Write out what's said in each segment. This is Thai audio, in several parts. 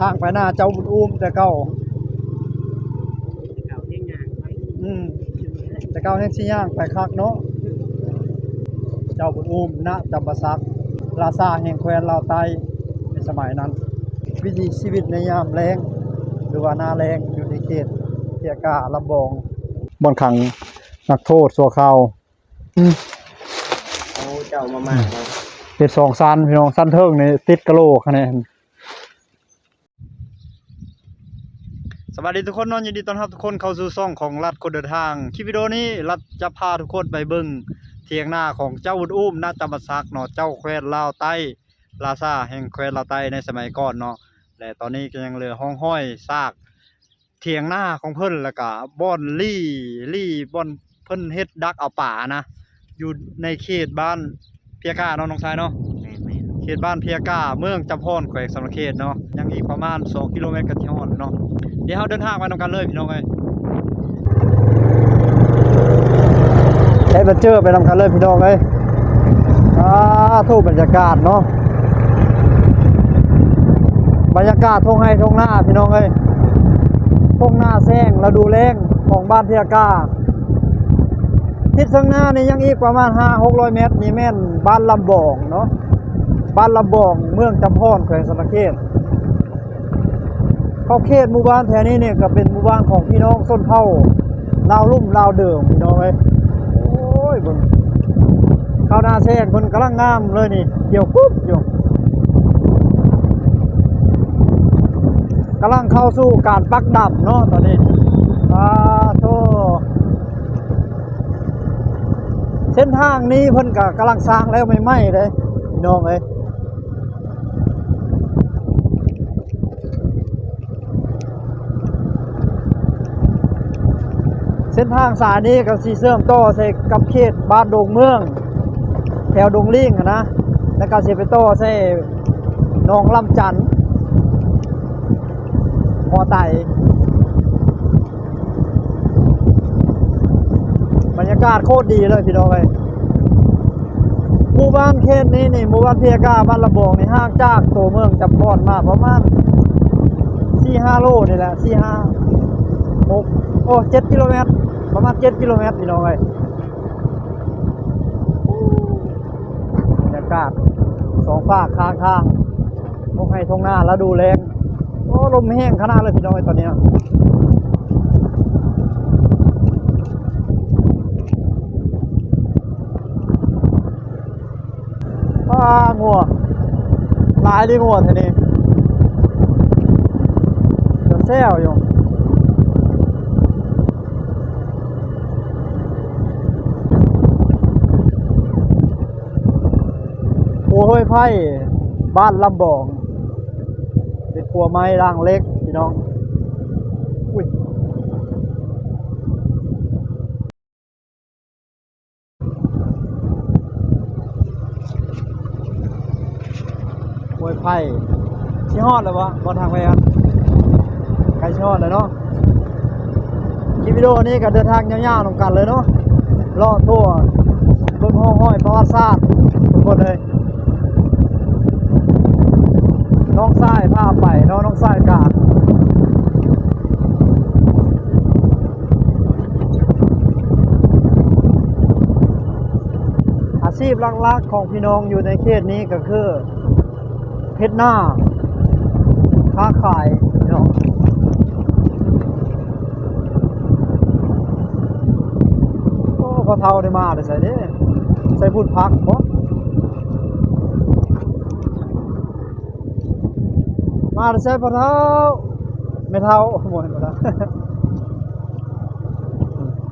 ทางไปหน้าเจ้าบุญอุ้มแต่เก่าเก่าเที่ยงงานไว้อืมแต่เก่าแห่งสิย่างไปคักเนาะเจ้าบุญอุ้มณจำปาสักลาซาแห่งแคว้นลาวใต้ในสมัยนั้น วิถีชีวิตในยามแรงหรือว่าหน้าแรงอยู่ในเขตเทียกาลำบองบ่อนขังนักโทษสัวข่าวเอาเจ้ามามากเลยเป็นสองซันพี่น้องซันเทิงในติดกะโหลกคะแนน วัสดีทุกคนเนอนยินดีต้อนรับทุกคนเข้าสู่ช่องของรัฐคนเดินทางคลิปวิดีโอนี้รัฐจะพาทุกคนไปเบิ่งเทียงหน้าของเจ้าอุดอุ้มณจำปาสักเนาะเจ้าแคว้นลาวใต้ลาซาแห่งแคว้นลาวใต้ในสมัยก่อนเนาะและตอนนี้ก็ยังเหลือห้องห้อยซาก เทียงหน้าของเพิ่นแล้วก็บ่อนลี่ลี่บ่อนเพิ่นเฮ็ดดักเอาป่านะอยู่ในเขตบ้านเพียกาเนาะน้องชายเนาะแม่นแม่นเขตบ้านเพียกาเมืองจำพรแขวงสำนักเขตเนาะยังอีกประมาณ 2 กิโลเมตรก็ที่ฮอดเนาะเดี๋ยวเราเดินทางไปนำกันเลยพี่น้องเอ้ยใช้บันเจอร์ไปนำกันเลยพี่น้องเอ้ยอ่าทูบบรรยากาศเนาะบรรยากาศทงให้ทงหน้าพี่น้องเอ้ยทงหน้าแซงแล้วดูแรงของบ้านเพียกาทิศข้างหน้านี่ยังอีกประมาณ5 600เมตรนี่แม่นบ้านลำบองเนาะบ้านลำบองเมืองจำพรแขวงสะเขต เข้าเขตหมู่บ้านแถวนี้เนี่ยก็เป็นหมู่บ้านของพี่น้องส้นเผ่าลาวลุ่มลาวเดิมพี่น้องเอ้ยโอ้ยบิ่งข้าวนาแซงเพิ่นกำลังงามเลยนี่เกี่ยวกุ๊บอยู่กำลังเข้าสู่การปักดับเนาะตอนนี้อาโธ่เส้นทางนี้เพิ่นก็กำลังสร้างแล้วไม่ไหม้เลยพี่น้องเอ้ย เส้นทางสายนี้ก็สีเสื่อมต่อใส่กับเขตบ้านดงเมือง แถวดงลิงนะแล้วก็สิไปต่อใส่นองลำจันทน์หอไตบรรยากาศโคตรดีเลยพี่น้องเลยหมู่บ้านเขตนี้นี่หมู่บ้านเพียกาบ้านระบองนี่ห่างจากตัวเมืองจำพรมาประมาณสี่ห้าโลนี่แหละสี่ห้า อ้เจ็ดกิโลเมตร ประมาณเจ็ดกิโลเมตรพี่น้องเลยบรรยากาศสองฝากข้างทางทงให้ทงหน้าแล้วดูแรงโอ้ลมแห้งขนาดเลยพี่น้องเอ้ยตอนนี้ปลางัวลายดีงัวทีนี้จะแซวอยู่ครัวห้วย ไผ่บ้านลำบอง เป็นครัวไม้ร่างเล็กพี่น้องอุ้ยมวยไพ่ชิฮอดเลยวะบอลทางไปกันใครชิฮอดเลยเนาะคลิปวิดีโอนี้ก็เดินทางยาวๆลงกันเลยเนาะลาะทั่วเบิ่งห้องห้อยประวัติศาสตร์ทุกคนเลย น้ องซ้ายพาไปเนาะน้องซ้ายกาดอาชีพหลักๆของพี่น้องอยู่ในเขตนี้ก็คือเพชรหน้าค้าขายเนาะโอ้พอเท่าได้มาเลยใส่เด้ใส่พูดพักบ่มาเลยใส่พอเท่าไม่เท่าหมดแล้ว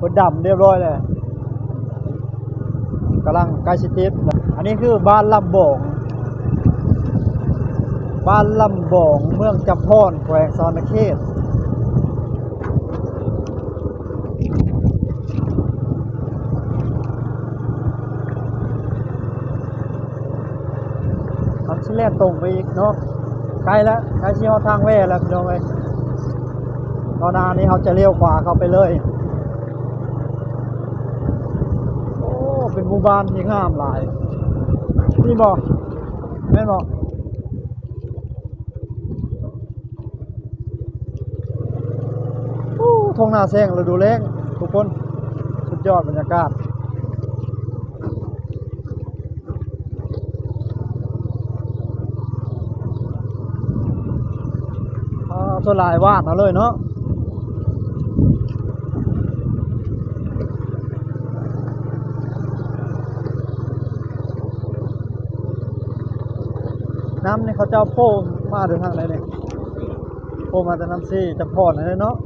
คนดำเรียบร้อยเลยกำลังใกล้ชิดติดอันนี้คือบ้านลำบงบ้านลำบองเมืองจำพรแขวงสอนเขตทำชิ้นแรกตรงไปอีกเนาะ กลแล้วใกล้ชิฮอาทางเว่แล้วพี่น้องเอ้ยตอนหนานี้เขาจะเลี้ยวขวาเข้าไปเลยโอ้เป็นหมู่บ้านที่งามหลายนี่บอกไม่บอกทงนาแซงเราดูแรงทุกคน สุดยอดบรรยากาศ อ่าส่วนลายวาดเอาเลยเนาะน้ำนี่เขาเจ้าโป้มาเดินทางไหนเนี่ยโป้มาแต่น้ำซีจะพอดนะเนาะ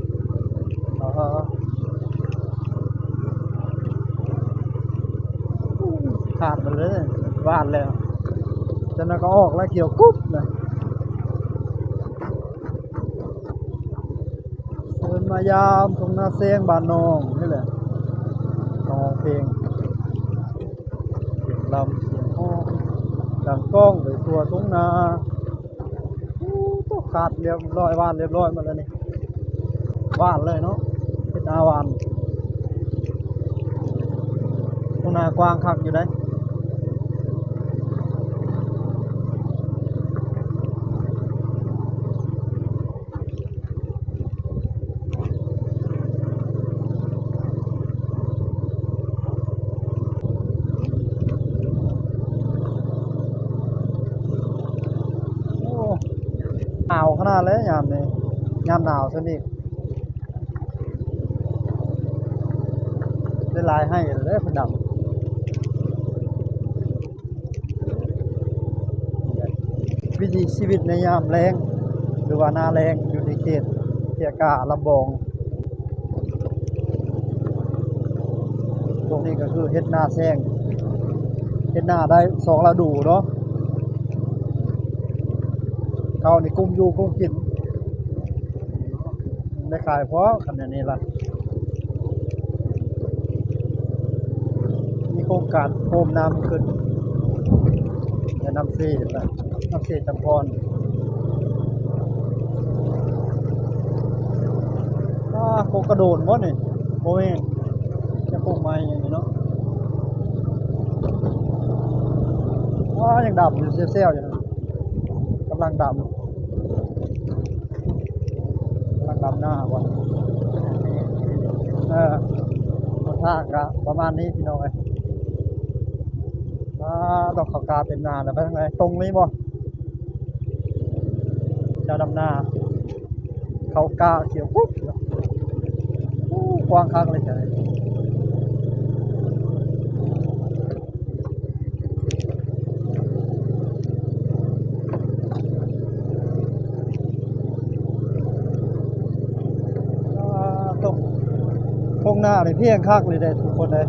ขาดมันเลยวาดแล้วจากนั้นก็ออกแล้วเกี่ยวกุ๊บเลยเดิ นมายามตรงนาเสียงบานนองนี่แหละนองเพลงเสียงลำเสียงห้องดังก้องไปตัวทุ่งนาอู้ตัวขาดเรียบร้อยวานเรียบร้อยมาแล้วนี่วานเลยเนาะเป็นอาวานตรงนากว้างคักอยู่ได้โอ้ หนาวขนาดเลยยามนี้ยามหนาวซะนี่ได้ลายให้เลยพนดำวิถีชีวิตในยามแรงหรือว่าหน้าแรงอยู่ในเขตเทียกาลำบองตรงนี้ก็คือเฮ็ดหน้าแซงเฮ็ดหน้าได้สองฤดูเนาะ เขานี่กุ้มอยู่กุ้มกินได้ขายเพราะขนาดนี้ล่ะมีโครงการโคมน้ำขึ้นในน้ำซีนะน้ำซีจำพรอ่าโคกระโดดบ่นี่โมเองจะโครงไม้อย่างนี้เนาะว้ายังดำอยู่เซี่ยวๆอยู่นะกำลังดำกำลังดำ หน้าก่อนเออมาทางก็ประมาณนี้พี่น้องเอ้ยอ่าดอกขากาเป็นนาแล้วไปทางไหนตรงนี้บ่เจ้าดำหน้าเขากาเขียวปุ๊บกว้างข้างเลยจ้ะาเลยเพียงคักเลยได้ทุกคนเลย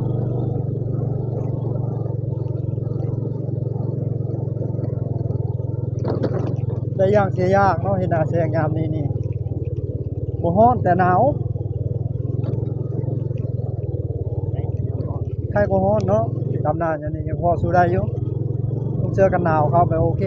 ได้ย่างเสียยากเนาะเห็นหน้าแสงยามนี้นี่บ่ฮ้อนแต่หนาวใครก็ฮ้อนเนาะดำหน้าอย่างนี้ยังพอสู้ได้อยู่ต้องเจอกันหนาวเข้าไปโอเค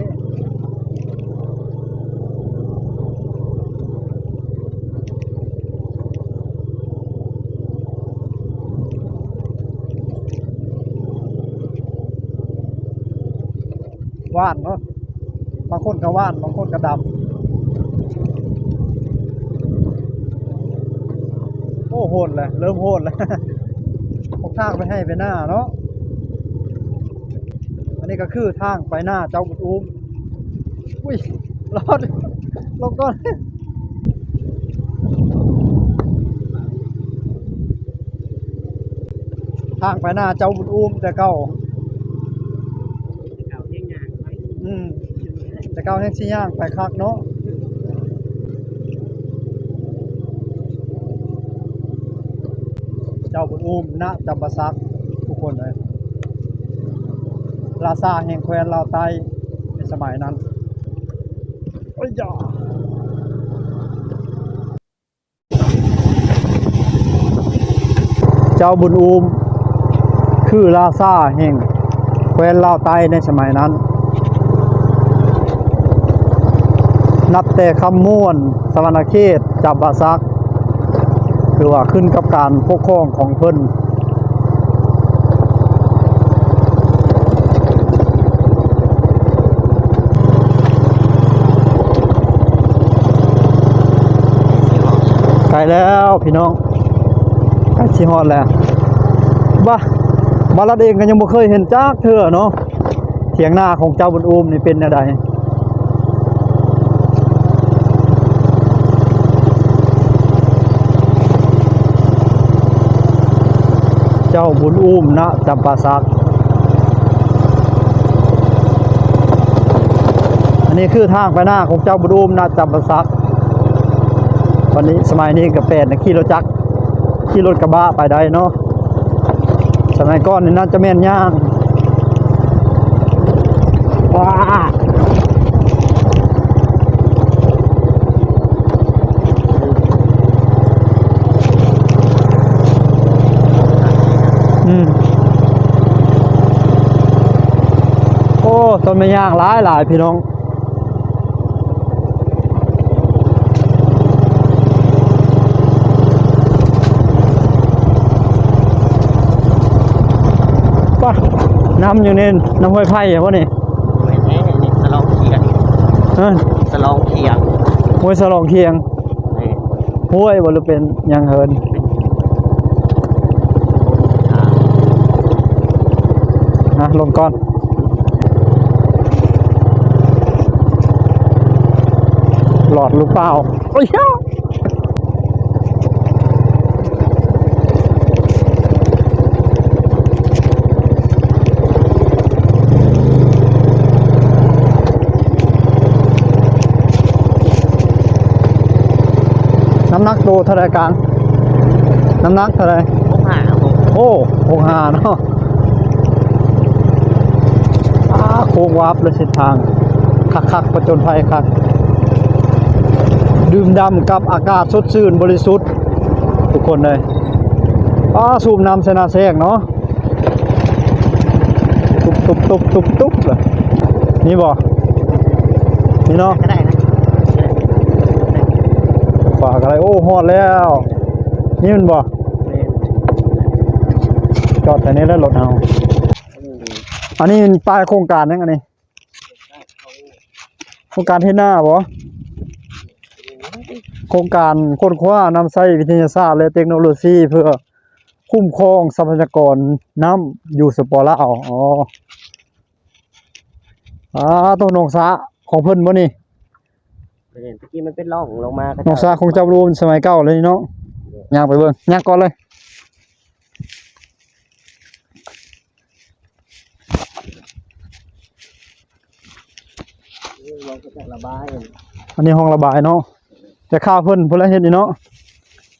ว่านเนาะบางคนก็ว่าน บางคนก็ดำโอ้โหดเลยเริ่มโหดแล้วพกทางไปให้ไปหน้าเนาะอันนี้ก็คือทางไปหน้าเจ้าบุญอุ้มอุ้ยรอดลงก่อนทางไปหน้าเจ้าบุญอุ้มแต่เก่าเที่ยงงานไว้ อืม แต่เก่าแท็กซี่ย่างไปคักเนาะเจ้าบุญอุ้มณจำปาสักทุกคนเลยลาซาแห่งแคว้นลาวใต้ในสมัยนั้นโอ้ยจ้าเจ้าบุญอุ้มคือลาซาแห่งแคว้นลาวใต้ในสมัยนั้น นับแต่คำม่วน สวรรณเขตจับบาซัก คือว่าขึ้นกับการปกครองของเพิ่นไกลแล้วพี่น้องใกล้สิฮอดแล้วบ้าบาลัดเองก็ยังบ่เคยเห็นจักเทื่อเนาะเถียงหน้าของเจ้าบุญอุ้มนี่เป็นแนวใจ้าบุญอุ้มนะจำปาสักอันนี้คือทางไปหน้าของเจ้าบุญอุ้มนะจำปาสักวันนี้สมัยนี้กับแปดนะขี่รถจักรขี่รถกระบะไปได้เนาะสมัยก่อนนี่น่าจะแม่นย่างว้าอืมโอ้ ต้นไม้ย่างหลายหลายพี่น้องป่ะน้ำอยู่นี่น้ำห้วยไผ่เหรอวะนี่ไม่ใช่นี่สลองเคียงเออสลองเคียงห้วยสลองเคียงนี่ห้วยบ่หรือเป็นหยังเฮินนะลงก่อน หลอดหรือเปล่าโอ้ยเหี้ยน้ำหนักโตเท่าไรกลางน้ำหนักเท่าไรพวกหาผมโอ้หกหาเนาะอ้าโค้งวับเลยเส้นทาง คักคักๆประจนภัยคัก ดื่มดำกับอากาศสดชื่นบริสุทธิ์ ทุกคนเลยอ้าสูบน้ำเสนาแซงเนาะตุบตุบตุบตุบตุบเลยนี่บ่นี่เนาะก็ได้นะฝากอะไรโอ้ฮอดแล้ว นี่มันบ่จอดแต่นี้แล้วรถเอาอันนี้ป้ายโครงการยังอันนี้โครงการเฮ็ดหน้าบ่ โครงการค้นคว้านำใช้วิทยาศาสตร์และเทคโนโลยีเพื่อคุ้มครองทรัพยากรน้ำอยู่สปอลาวอ๋ออ่าต้นนองสาของเพิ่นบ่นี่เมื่อกี้มันเป็นร่องลงมาน้องสาของเจ้ารูมสมัยเก่าเลยเนาะย่างไปเบิ่งย่างก่อนเลยเราก็จะระบายอันนี้ห้องระบายเนาะ แต่ข้าวเพิ่นเพิ่นละเฮ็ดนี่เนาะ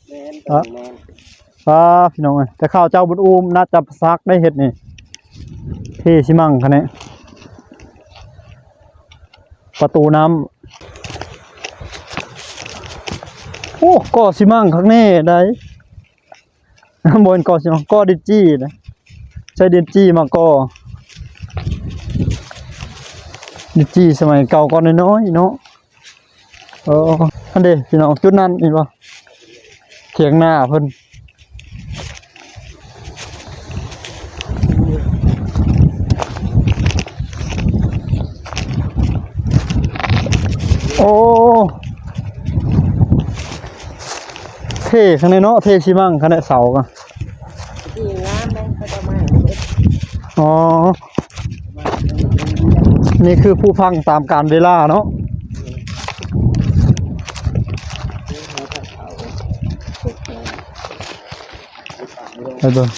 แมนอะแมนอ่าพี่น้องเอ้ยแต่ข้าวเจ้าบุญอูมน่าจะซักได้เฮ็ดนี่เท่ชิมั่งคันนี้ประตูน้ำโอ้ก่อซิมั่งข้างนี้ได้บนก่อซิมั่งก่อดินจี้นะใช้ดินจี้มาก่อดินจี้สมัยเก่าก่อนน้อยๆเนาะเออ อันเด้พี่น้องจุดนั้นนี่บ่เถียงหน้าเพิ่นโอ้เท่ข้างในเนาะเท่ชิมั่งข้างในเสากันที่งามเลยเขาจะมาอ๋อ นี่คือผู้พังตามการเวลาเนาะ ไปเบิ่ง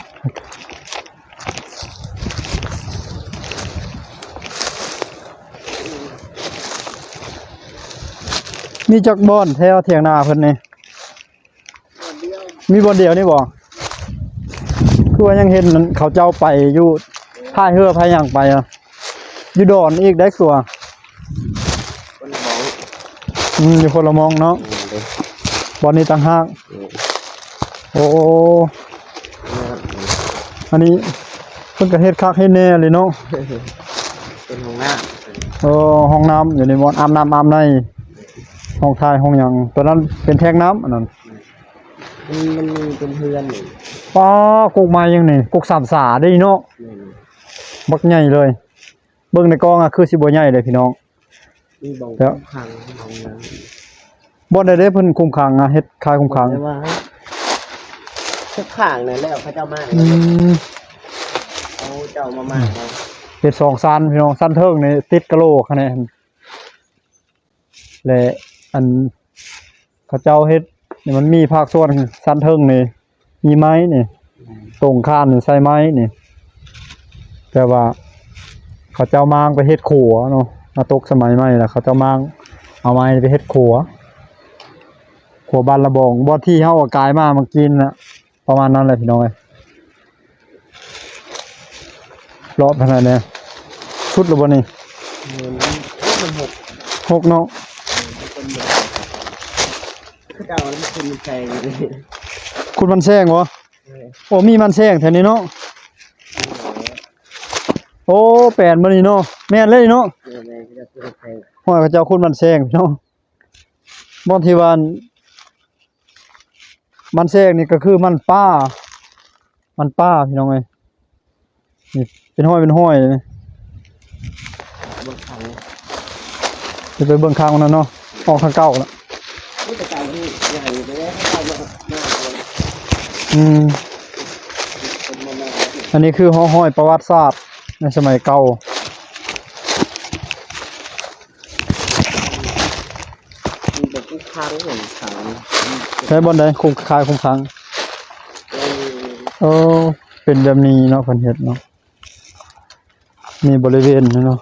มีจักบอนแถวเถียงนาเพิ่นนี่มีบอนเดียวนี่บ่คือว่ายังเห็นมันเขาเจ้าไปอยู่พายเรือพายหยังไปอะอยู่ดอนอีกได้ครัวคนมองอืมอยู่คนละมองเนาะบอนนี้ต่างหากโอ้ อันนี้เพิ่นก็เฮ็ดคักเฮ็ดแน่เลยเนาะเป็นห้องหน้าเออห้องน้ำอยู่ในบอนอาบน้ำอาบในห้องทายห้องหยังตัวนั้นเป็นแทงน้ำอันนั้นมันมันมีเป็นเพื่อนอยู่ป้ากุกมายังนี่กุกสามสาได้เนาะนี่บักใหญ่เลย เบิ่งในกล้องอะคือสิบ่ใหญ่เลยพี่น้องมีบ่องแล้วพังห้องน้บ่ได้ได้เพิ่นคุมขังอะเฮ็ดคายคุมำขังแต่ว่าอ สักข้างนั่นแล้วเขาเจ้ามาอืมเอาเจ้ามามาเอาเฮ็ดสองซันพี่น้องซันเทิงนี่ติดกะโหลกคะแนนและอันเขาเจ้าเฮ็ดนี่มันมีภาคส่วนซันเทิงนี่มีไม้นี่ตรงข้ามนี่ใส่ไม้นี่ แต่ว่า เขาเจ้ามางไปเฮ็ดขัวเนาะมาตกสมัยใหม่แล้วเขาเจ้ามางเอาไม้ไปเฮ็ดขัวขัวบานระบองบ่ที่เฮาเอากายมามากินน่ะ ประมาณนั้นแหละพี่น้องเอ้ยรอบขนาดนี้ชุดหรือบ่นี่เหมือนมันหกหกเนาะคนเดียวเขาเจ้าแล้วมันคุณมันใจเลยคุณมันแซงวะโอ้มีมันแซงแถวนี้เนาะโอ้แปลนบ่นี่เนาะแม่นเลยเนาะเออแม่ก็จะคุณใจห้อยเขาเจ้าคุณมันแซงพี่น้องบ่ที่ว่าอัน มันแซงนี่ก็คือมันป้า มันป้าพี่น้องเอ้นี่เป็นห้อยเป็นห้อยเลยเขาจะไปเบิ่งข้างนนั่นเนาะออกข้างเก่าแล้วผู้จัดกาแล้วอืมอันนี้คือห้อห้อยประวัติศาสตร์ในสมัยเก่ามีแบบผู้ค้างเหมือน เขาใช้บอนใดคุ้มคายคุ้มคลังเออเออเป็นแบบนี้เนาะเพิ่นเฮ็ดเนาะมีบริเวณเนาะ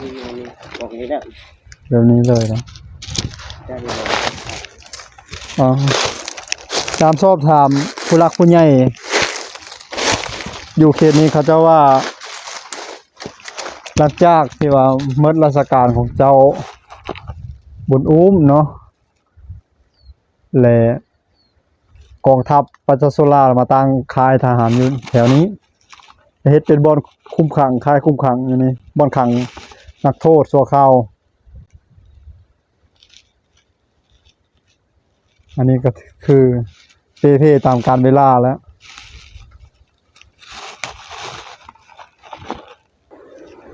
มีมีมีบอกนี้แหละแบบนี้เลยเนาะได้เลยอ๋อตามสอบถามผู้รักผู้ใหญ่อยู่เขตนี้เขาเจ้าว่าหลังจากที่ว่าเมิดราชการของเจ้าบุญอุ้มเนาะและ กองทัพปัจจสุรามาตั้งค่ายทหารอยู่แถวนี้เฮ็ดเป็นบ่อนคุ้มขังค่ายคุ้มขังอยู่นี่บ่อนขังนักโทษชั่วคราวอันนี้ก็คือเพ่เพตามการเวลาแล้ว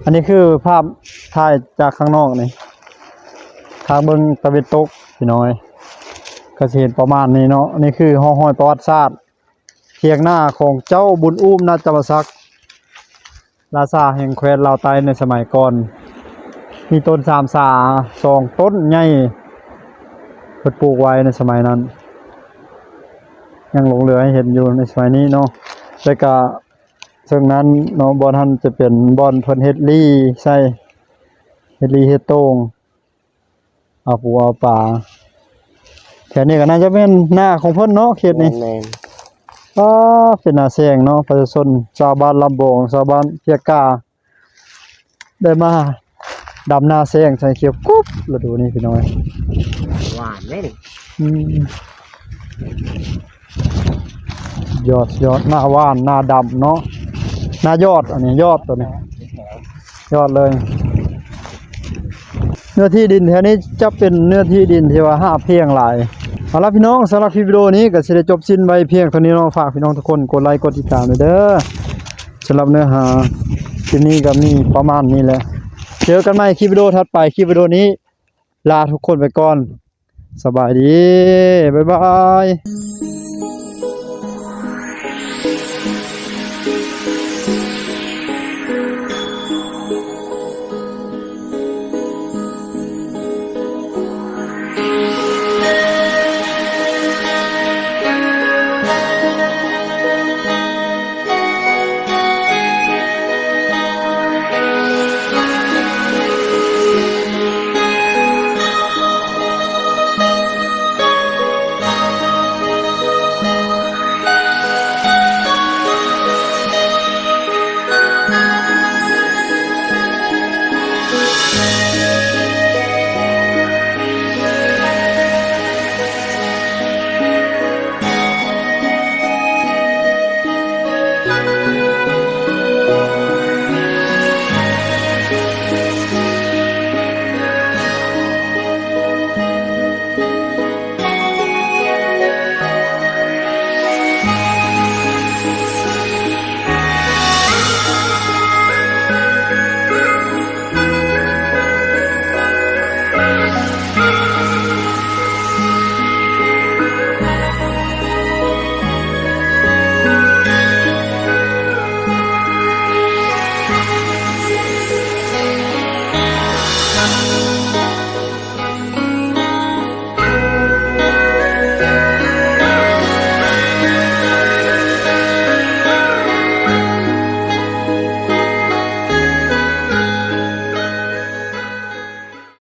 อันนี้คือภาพถ่ายจากข้างนอกนี่ทางเบิงตะเวนตกพี่น้อย ก็เห็นประมาณนี้เนาะนนี้คือห้องห้อยประวัติศาสตร์เทียงหน้าของเจ้าบุญอุ้มนาจำปาสักราชาแห่งแคว้นลาวใต้ในสมัยก่อน มีต้นสามสาสองต้นใหญ่เพิ่นปลูกไว้ในสมัยนั้น ยังหลงเหลือให้เห็นอยู่ในสมัยนี้เนาะแล้วก็ซึ่งนั้นเนาะบอนทันจะเป็นบอนเพิ่นเฮดลี่ใส่เฮดลี่เฮดโต้งเอาปูเอาปลา ถวนี้ก็น่าจะเป็นหน้าของเพิ่นเนาะเขตนี้แมนก็เป็นนาแซงเนาะประชาชนชาวบ้านลำบงชาวบ้านเพียกา ได้มาดำนาแซงใส่เขียวกุ๊บแล้วดูนี่พี่น้อยหวานเลยนี่อืมยอดยอดหน้าว่านหน้าดำเนาะหน้ายอดอันนี้ยอดตัวนี้ ยอดเลยเนื้อที่ดินแถวนี้จะเป็นเนื้อที่ดินที่ว่าห้าเพียงหลาย เอาละพี่น้องสำหรับคลิปวิดีโอนี้ก็สิได้จบสิ้นไปเพียงเท่านี้เนาะฝากพี่น้องทุกคนกดไลค์กดติดตามเด้อสำหรับเนื้อหาคลิปนี้ก็มีประมาณนี้แหละเจอกันใหม่คลิปวิดีโอถัดไปคลิปวิดีโอนี้ ลาทุกคนไปก่อน สบายดี บ๊ายบาย